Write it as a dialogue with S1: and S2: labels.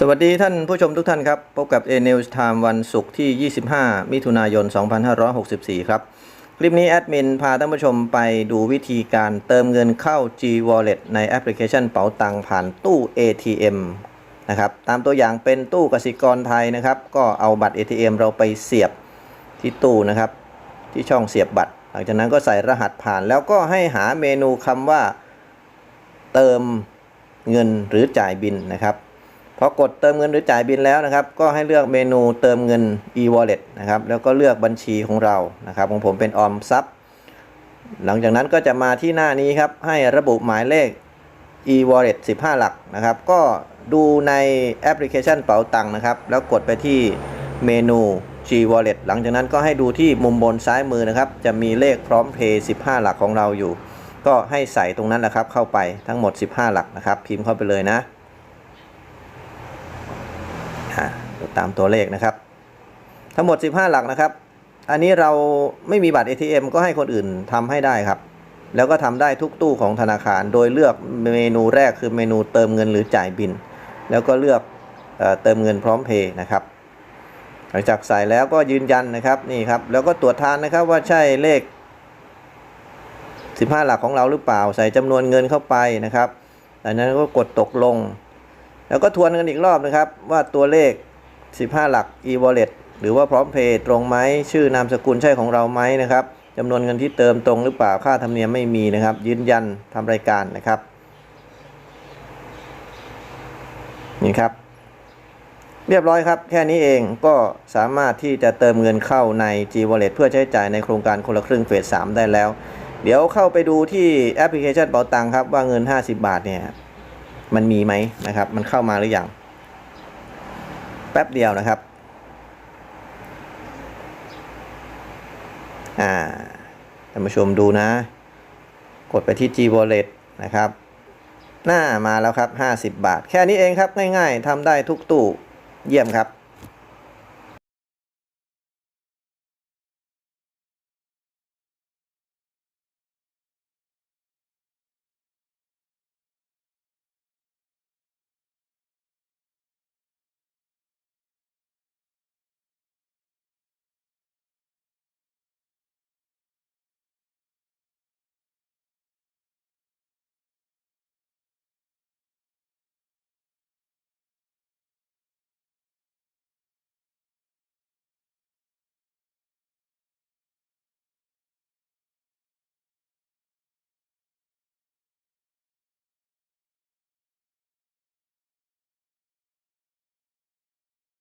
S1: สวัสดีท่านผู้ชมทุกท่านครับ พบกับ A News Time วันศุกร์ที่ 25 มิถุนายน 2564 ครับ คลิปนี้แอดมินพาท่านผู้ชมไปดูวิธีการเติมเงินเข้า G Wallet ในแอปพลิเคชันเป๋าตังผ่านตู้ ATM นะครับ ตามตัวอย่างเป็นตู้กสิกรไทยนะครับ ก็เอาบัตร ATM เราไปเสียบที่ตู้นะครับ ที่ช่องเสียบบัตร หลังจากนั้นก็ใส่รหัสผ่าน แล้วก็ให้หาเมนูคำว่า เติมเงินหรือจ่ายบินนะครับ พอกดเติมเงินหรือจ่ายบินแล้วนะครับ ก็ให้เลือกเมนูเติมเงิน e-wallet นะครับ แล้วก็เลือกบัญชีของเรานะครับ ของผมเป็นออมทรัพย์ หลังจากนั้นก็จะมาที่หน้านี้ครับ ให้ระบุหมายเลข e-wallet 15 หลักนะครับ ก็ดูในแอปพลิเคชันเป๋าตังค์นะครับ แล้วกดไปที่เมนู G Wallet หลังจากนั้นก็ให้ดูที่มุมบนซ้ายมือนะครับ จะมีเลขพร้อมเพย์15 หลักของเราอยู่ ก็ให้ใส่ตรงนั้นแหละครับ เข้าไปทั้งหมด 15 หลักนะครับ พิมพ์เข้าไปเลยนะ อ่า ตามตัวเลขนะครับ ทั้งหมด 15 หลักนะครับ อันนี้เราไม่มีบัตร ATM ก็ให้คนอื่นทำให้ได้ครับ แล้วก็ทำได้ทุกตู้ของธนาคาร โดยเลือกเมนูแรกคือเมนูเติมเงินหรือจ่ายบิน แล้วก็เลือกเอเติมเงินพร้อมเพย์นะครับหลังจากใส่แล้วก็ยืนยันนะครับนี่ครับ แล้วก็ตรวจทานนะครับว่าใช่เลข 15 หลักของเราหรือเปล่า ใส่จำนวนเงินเข้าไปนะครับจากนั้นก็กดตกลง แล้วก็ทวนกันอีกรอบนะครับ ว่าตัวเลข 15 หลัก e-wallet หรือว่าพร้อมเพย์ตรงไหมชื่อนามสกุลใช่ของเราไหมนะครับจำนวนเงินที่เติมตรงหรือเปล่าค่าธรรมเนียมไม่มีนะครับ ยืนยันทำรายการนะครับนี่ครับ เรียบร้อยครับ แค่นี้เองก็สามารถที่จะเติมเงินเข้าใน G Wallet เพื่อใช้จ่ายในโครงการคนละครึ่งเฟส3ได้แล้ว เดี๋ยวเข้าไปดูที่แอปพลิเคชันเป๋าตังครับว่าเงิน 50 บาทเนี่ยมันมีไหมนะครับ มันเข้ามาหรือยัง แป๊บเดียวนะครับ อ่าท่านผู้ชมดูนะ กดไปที่ G Wallet นะครับ หน้ามาแล้วครับ 50 บาท แค่นี้เองครับง่ายๆทำได้ทุกตู้เยี่ยมครับ